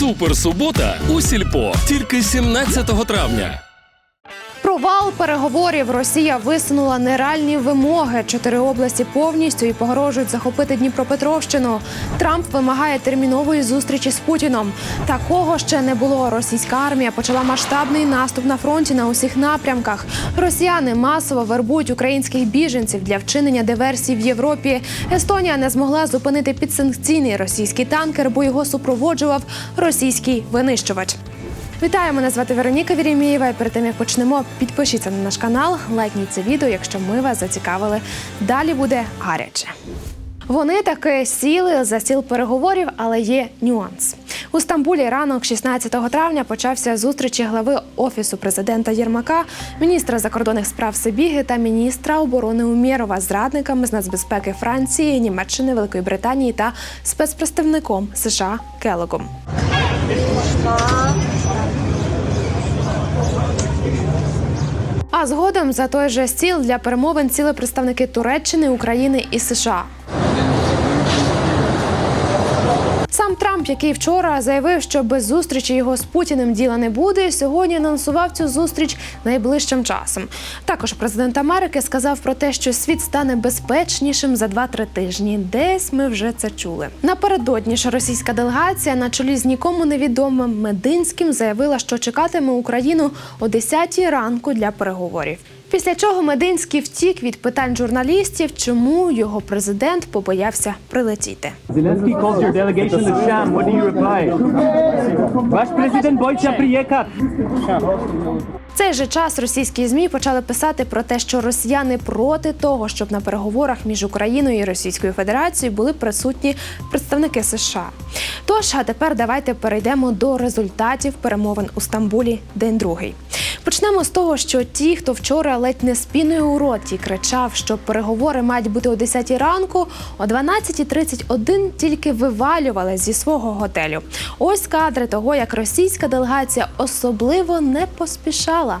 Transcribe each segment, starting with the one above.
Суперсубота у сільпо тільки 17 травня. Провал переговорів Росія висунула нереальні вимоги. Чотири області повністю і погрожують захопити Дніпропетровщину. Трамп вимагає термінової зустрічі з Путіном. Такого ще не було. Російська армія почала масштабний наступ на фронті на усіх напрямках. Росіяни масово вербують українських біженців для вчинення диверсій в Європі. Естонія не змогла зупинити підсанкційний російський танкер, бо його супроводжував російський винищувач. Вітаю, мене звати Вероніка Вірімієва. І перед тим як почнемо, підпишіться на наш канал, лайкніть це відео, якщо ми вас зацікавили. Далі буде гаряче. Вони таки сіли за стіл переговорів, але є нюанс. У Стамбулі ранок 16 травня почався зустрічі глави офісу президента Єрмака, міністра закордонних справ Сибіги та міністра оборони Умєрова з радниками з нацбезпеки Франції, Німеччини, Великої Британії та спецпредставником США Келогом. А згодом за той же стіл для перемовин сіли представники Туреччини, України і США. Сам Трамп, який вчора заявив, що без зустрічі його з Путіним діла не буде, сьогодні анонсував цю зустріч найближчим часом. Також президент Америки сказав про те, що світ стане безпечнішим за 2-3 тижні. Десь ми вже це чули. Напередодні ж російська делегація на чолі з нікому невідомим Мединським заявила, що чекатиме Україну о 10 ранку для переговорів. Після чого Мединський втік від питань журналістів, чому його президент побоявся прилетіти. Calls your delegation a sham. What do you reply? Ваш президент бойця приїхав. В цей же час російські змі почали писати про те, що росіяни проти того, щоб на переговорах між Україною і Російською Федерацією були присутні представники США. Тож, а тепер давайте перейдемо до результатів перемовин у Стамбулі, день другий. Почнемо з того, що ті, хто вчора ледь не з піною у роті кричав, що переговори мають бути о 10 ранку, о 12.31 тільки вивалювали зі свого готелю. Ось кадри того, як російська делегація особливо не поспішала.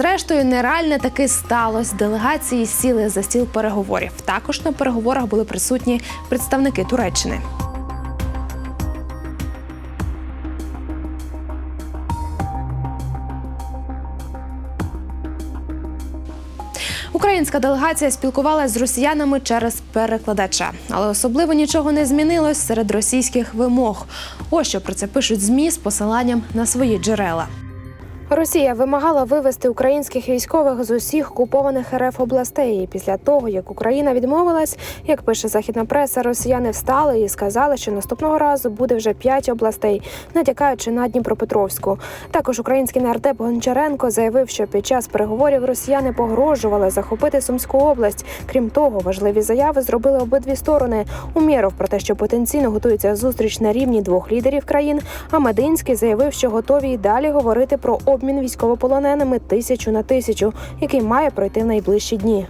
Зрештою нереальне таки сталося. Делегації сіли за стіл переговорів. Також на переговорах були присутні представники Туреччини. Українська делегація спілкувалася з росіянами через перекладача, але особливо нічого не змінилось серед російських вимог. Ось що про це пишуть змі з посиланням на свої джерела. Росія вимагала вивести українських військових з усіх окупованих РФ областей. Після того, як Україна відмовилась, як пише західна преса, росіяни встали і сказали, що наступного разу буде вже п'ять областей, натякаючи на Дніпропетровську. Також український нардеп Гончаренко заявив, що під час переговорів росіяни погрожували захопити Сумську область. Крім того, важливі заяви зробили обидві сторони. Умєров про те, що потенційно готується зустріч на рівні двох лідерів країн. А Мединський заявив, що готові й далі говорити про обмін військовополоненими тисячу на тисячу, який має пройти в найближчі дні.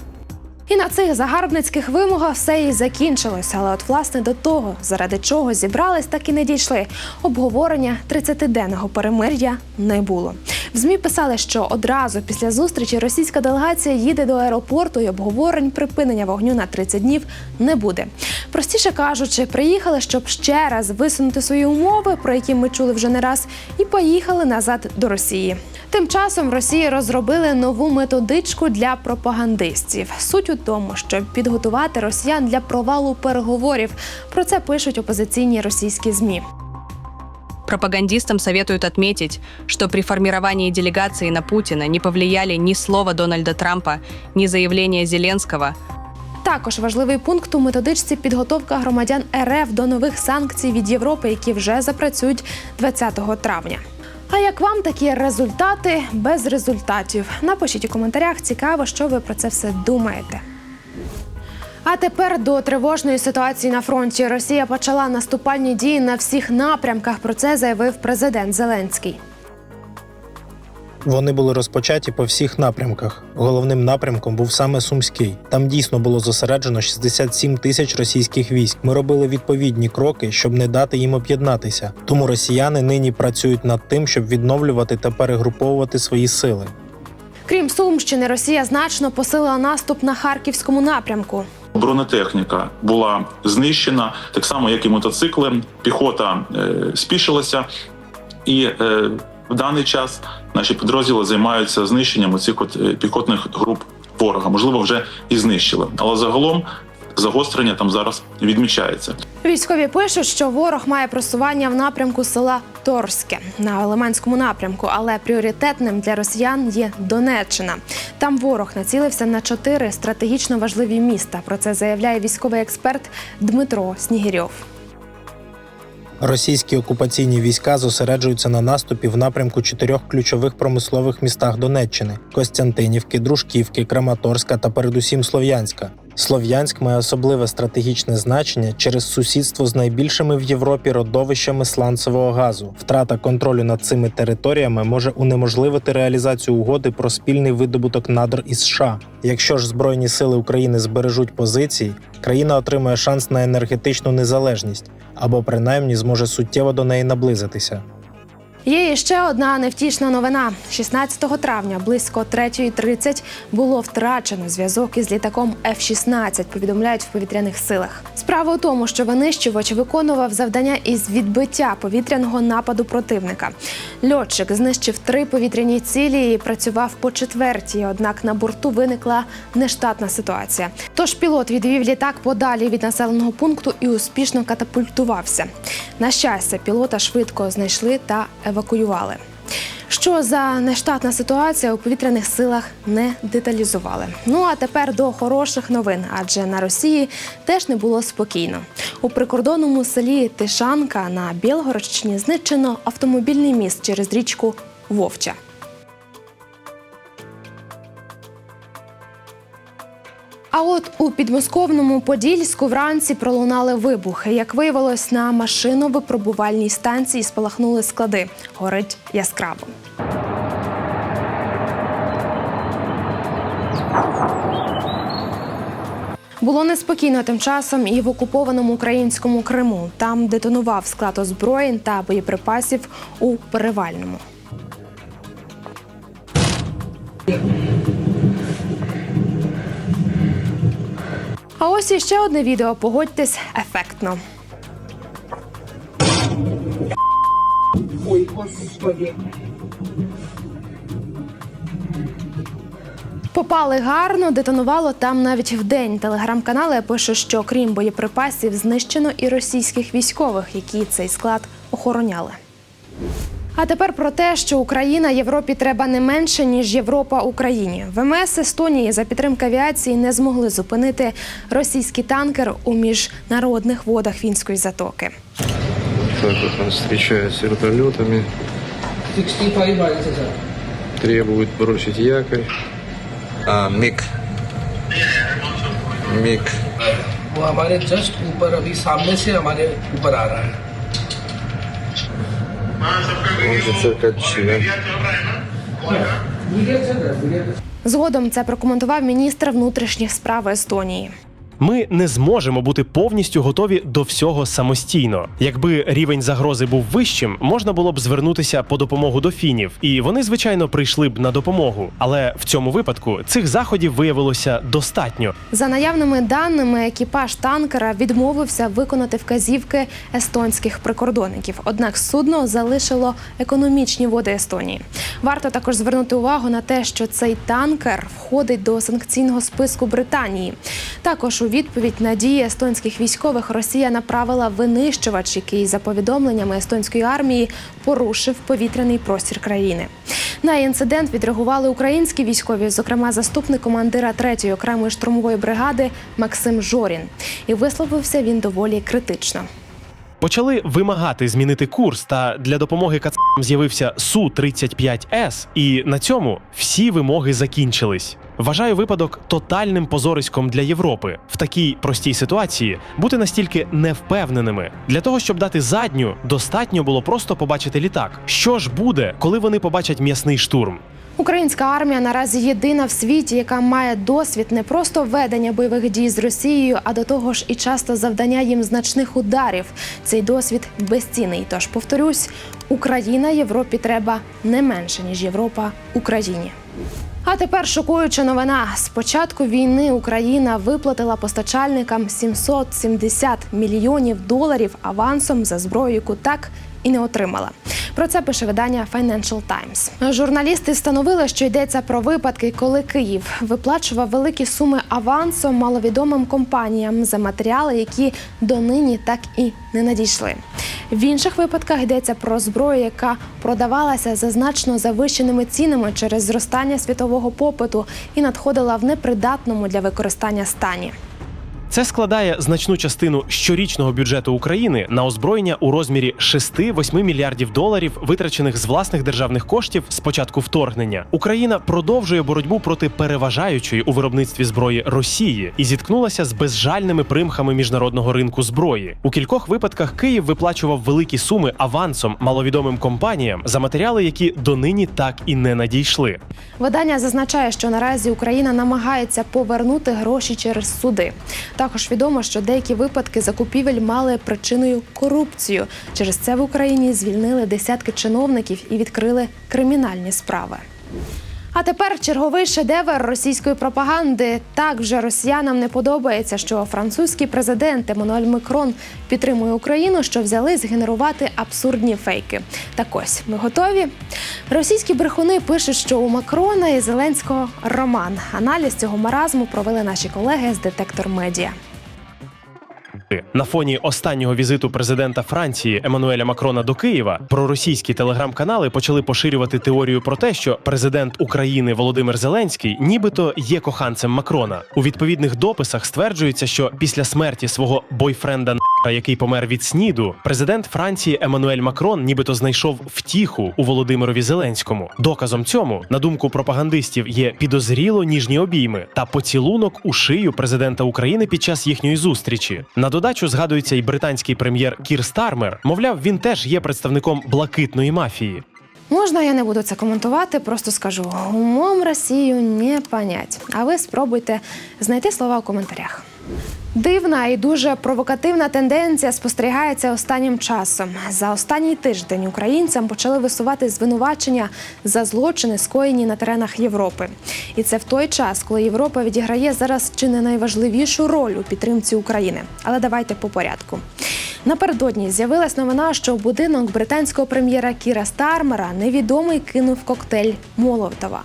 І на цих загарбницьких вимогах все і закінчилося. Але от власне до того, заради чого зібрались, так і не дійшли. Обговорення 30-денного перемир'я не було. В змі писали, що одразу після зустрічі російська делегація їде до аеропорту і обговорень припинення вогню на 30 днів не буде. Простіше кажучи, приїхали, щоб ще раз висунути свої умови, про які ми чули вже не раз, і поїхали назад до Росії. Тим часом в Росії розробили нову методичку для пропагандистів. Суть у тому, щоб підготувати росіян для провалу переговорів. Про це пишуть опозиційні російські змі. Пропагандистам советуют отметить, что при формировании делегации на Путина не повлияли ни слова Дональда Трампа, ни заявления Зеленского, Також важливий пункт у методичці підготовка громадян РФ до нових санкцій від Європи, які вже запрацюють 20 травня. А як вам такі результати без результатів? Напишіть у коментарях. Цікаво, що ви про це все думаєте. А тепер до тривожної ситуації на фронті. Росія почала наступальні дії на всіх напрямках. Про це заявив президент Зеленський. Вони були розпочаті по всіх напрямках. Головним напрямком був саме Сумський. Там дійсно було зосереджено 67 тисяч російських військ. Ми робили відповідні кроки, щоб не дати їм об'єднатися. Тому росіяни нині працюють над тим, щоб відновлювати та перегруповувати свої сили. Крім Сумщини, Росія значно посилила наступ на харківському напрямку. Бронетехніка була знищена, так само як і мотоцикли. Піхота е, спішилася, і е, в даний час наші підрозділи займаються знищенням цих от е, піхотних груп ворога. Можливо, вже і знищили, але загалом загострення там зараз відмічається. Військові пишуть, що ворог має просування в напрямку села Торське на Лиманському напрямку, але пріоритетним для росіян є Донеччина. Там ворог націлився на чотири стратегічно важливі міста. Про це заявляє військовий експерт Дмитро Снігірьов. Російські окупаційні війська зосереджуються на наступі в напрямку чотирьох ключових промислових містах Донеччини: Костянтинівки, Дружківки, Краматорська та передусім Слов'янська. Слов'янськ має особливе стратегічне значення через сусідство з найбільшими в Європі родовищами сланцевого газу. Втрата контролю над цими територіями може унеможливити реалізацію угоди про спільний видобуток надр із США. Якщо ж збройні сили України збережуть позиції, країна отримає шанс на енергетичну незалежність або принаймні зможе суттєво до неї наблизитися. Є ще одна невтішна новина. 16 травня близько 3.30 було втрачено зв'язок із літаком F-16, повідомляють в повітряних силах. Справа у тому, що винищувач виконував завдання із відбиття повітряного нападу противника. Льотчик знищив три повітряні цілі і працював по четвертій. Однак на борту виникла нештатна ситуація. Тож пілот відвів літак подалі від населеного пункту і успішно катапультувався. На щастя, пілота швидко знайшли та евакуювали. Що за нештатна ситуація у повітряних силах не деталізували. Ну а тепер до хороших новин, адже на Росії теж не було спокійно. У прикордонному селі Тишанка на Білгородщині знищено автомобільний міст через річку Вовча. А от у підмосковному Подільську вранці пролунали вибухи. Як виявилось, на машино-випробувальній станції спалахнули склади. Горить яскраво. Було неспокійно тим часом і в окупованому українському Криму. Там детонував склад озброєнь та боєприпасів у перевальному. А ось іще одне відео. Погодьтесь ефектно. Ой, господи. Попали гарно, детонувало там навіть вдень. Телеграм-канали пишуть, що крім боєприпасів знищено і російських військових, які цей склад охороняли. А тепер про те, що Україна Європі треба не менше ніж Європа Україні. ВМС Естонії за підтримки авіації не змогли зупинити російський танкер у міжнародних водах Фінської затоки. Так вот он встречает с вертолетами, 65 miles, sir. требует бросить якорь. आ, मिक Миг वो हमारे जस्ट ऊपर अभी सामने से हमारे ऊपर आ रहा है Згодом це прокоментував міністр внутрішніх справ Естонії. Ми не зможемо бути повністю готові до всього самостійно. Якби рівень загрози був вищим, можна було б звернутися по допомогу до фінів, і вони, звичайно, прийшли б на допомогу. Але в цьому випадку цих заходів виявилося достатньо. За наявними даними, екіпаж танкера відмовився виконати вказівки естонських прикордонників. Однак судно залишило економічні води Естонії. Варто також звернути увагу на те, що цей танкер входить до санкційного списку Британії. Також у відповідь на дії естонських військових Росія направила винищувач, який за повідомленнями естонської армії порушив повітряний простір країни. На інцидент відреагували українські військові, зокрема заступник командира 3-ї окремої штурмової бригади Максим Жорін. І висловився він доволі критично. Почали вимагати змінити курс, та для допомоги кацапам з'явився су 35 с і на цьому всі вимоги закінчились. Вважаю випадок тотальним позориськом для Європи в такій простій ситуації бути настільки невпевненими. Для того щоб дати задню, достатньо було просто побачити літак. Що ж буде, коли вони побачать м'ясний штурм? Українська армія наразі єдина в світі, яка має досвід не просто ведення бойових дій з Росією, а до того ж і часто завдання їм значних ударів. Цей досвід безцінний. Тож повторюсь, Україна Європі треба не менше ніж Європа Україні. А тепер шокуюча новина. З початку війни Україна виплатила постачальникам 770 мільйонів доларів авансом за зброю, яку так і не отримала. Про це пише видання Financial Times. Журналісти встановили, що йдеться про випадки, коли Київ виплачував великі суми авансом маловідомим компаніям за матеріали, які донині так і не надійшли. В інших випадках йдеться про зброю, яка продавалася за значно завищеними цінами через зростання світового попиту і надходила в непридатному для використання стані. Це складає значну частину щорічного бюджету України на озброєння у розмірі 6-8 мільярдів доларів, витрачених з власних державних коштів з початку вторгнення. Україна продовжує боротьбу проти переважаючої у виробництві зброї Росії і зіткнулася з безжальними примхами міжнародного ринку зброї. У кількох випадках Київ виплачував великі суми авансом маловідомим компаніям за матеріали, які донині так і не надійшли. Видання зазначає, що наразі Україна намагається повернути гроші через суди. Також відомо, що деякі випадки закупівель мали причиною корупцію. Через це в Україні звільнили десятки чиновників і відкрили кримінальні справи. А тепер черговий шедевр російської пропаганди. Так вже росіянам не подобається, що французький президент Еммануель Макрон підтримує Україну, що взяли згенерувати абсурдні фейки. Так ось ми готові. Російські брехуни пишуть, що у Макрона і Зеленського роман. Аналіз цього маразму провели наші колеги з детектор медіа. На фоні останнього візиту президента Франції Еммануеля Макрона до Києва проросійські телеграм-канали почали поширювати теорію про те, що президент України Володимир Зеленський нібито є коханцем Макрона. У відповідних дописах стверджується, що після смерті свого бойфренда який помер від сніду, президент Франції Еммануель Макрон нібито знайшов втіху у Володимирові Зеленському. Доказом цьому, на думку пропагандистів, є підозріло ніжні обійми та поцілунок у шию президента України під час їхньої зустрічі. На додачу згадується й британський прем'єр Кір Стармер. Мовляв, він теж є представником блакитної мафії. Можна, я не буду це коментувати, просто скажу умом Росію не понять. А ви спробуйте знайти слова у коментарях. Дивна і дуже провокативна тенденція спостерігається останнім часом. За останній тиждень українцям почали висувати звинувачення за злочини, скоєні на теренах Європи. І це в той час, коли Європа відіграє зараз чи не найважливішу роль у підтримці України. Але давайте по порядку. Напередодні з'явилась новина, що будинок британського прем'єра Кіра Стармера невідомий кинув коктейль Молотова.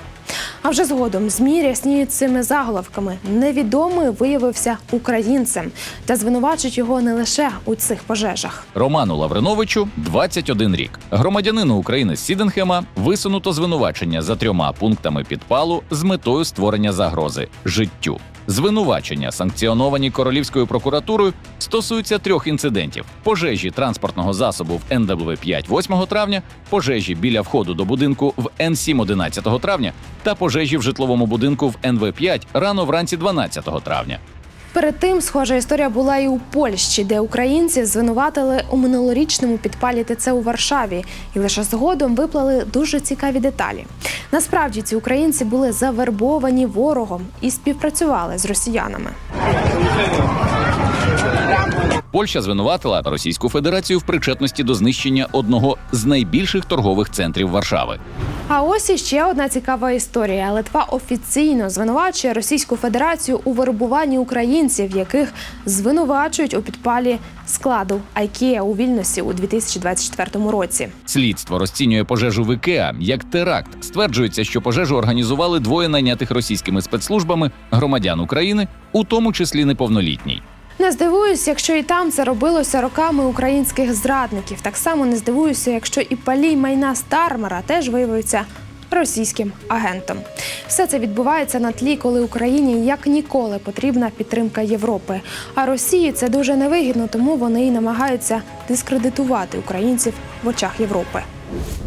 А вже згодом змі рясніють цими заголовками. Невідомий виявився українцем та звинувачують його не лише у цих пожежах. Роману Лавриновичу 21 рік. Громадянину України Сіденхема висунуто звинувачення за трьома пунктами підпалу з метою створення загрози життю. Звинувачення, санкціоновані королівською прокуратурою, стосуються трьох інцидентів: пожежі транспортного засобу в НВ 5 8 травня, пожежі біля входу до будинку в Н7 11 травня та пожежі в житловому будинку в НВ 5 рано вранці 12 травня. Перед тим схожа історія була і у Польщі, де українці звинуватили у минулорічному підпалі ТЦ у Варшаві, і лише згодом виплали дуже цікаві деталі. Насправді ці українці були завербовані ворогом і співпрацювали з росіянами. Польща звинуватила Російську Федерацію в причетності до знищення одного з найбільших торгових центрів Варшави. А ось іще одна цікава історія. Литва офіційно звинувачує Російську Федерацію у вербуванні українців, яких звинувачують у підпалі складу Айкія у Вільнюсі у 2024 році. Слідство розцінює пожежу в Ікеа як теракт. Стверджується, що пожежу організували двоє найнятих російськими спецслужбами громадян України, у тому числі неповнолітній. Не здивуюсь, якщо і там це робилося роками українських зрадників. Так само не здивуюся, якщо і палій майна Стармера теж виявиться російським агентом. Все це відбувається на тлі, коли Україні як ніколи потрібна підтримка Європи. А Росії це дуже невигідно, тому вони і намагаються дискредитувати українців в очах Європи.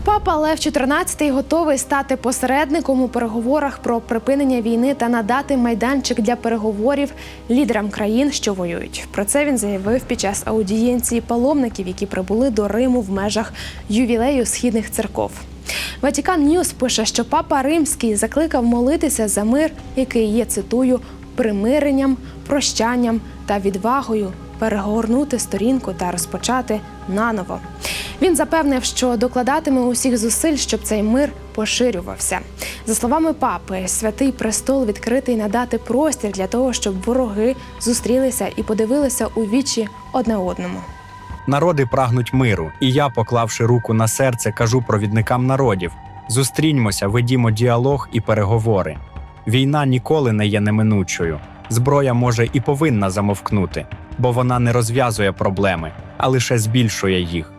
Папа Лев XIV готовий стати посередником у переговорах про припинення війни та надати майданчик для переговорів лідерам країн, що воюють. Про це він заявив під час аудієнції паломників, які прибули до Риму в межах ювілею східних церков. Ватікан Ньюс пише, що папа Римський закликав молитися за мир, який є цитую примиренням, прощанням та відвагою перегорнути сторінку та розпочати наново. Він запевнив, що докладатиме усіх зусиль, щоб цей мир поширювався. За словами папи, святий престол відкритий надати простір для того, щоб вороги зустрілися і подивилися у вічі одне одному. Народи прагнуть миру, і я, поклавши руку на серце, кажу провідникам народів: зустріньмося, ведімо діалог і переговори. Війна ніколи не є неминучою. Зброя може і повинна замовкнути, бо вона не розв'язує проблеми, а лише збільшує їх.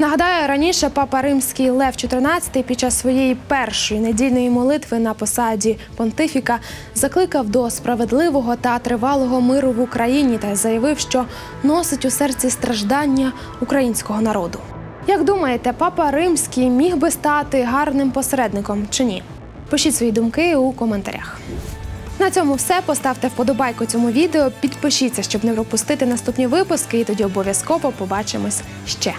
Нагадаю, раніше папа римський Лев XIV під час своєї першої недільної молитви на посаді понтифіка закликав до справедливого та тривалого миру в Україні та заявив, що носить у серці страждання українського народу. Як думаєте, папа римський міг би стати гарним посередником чи ні? Пишіть свої думки у коментарях. На цьому все. Поставте вподобайку цьому відео, підпишіться, щоб не пропустити наступні випуски, і тоді обов'язково побачимось ще.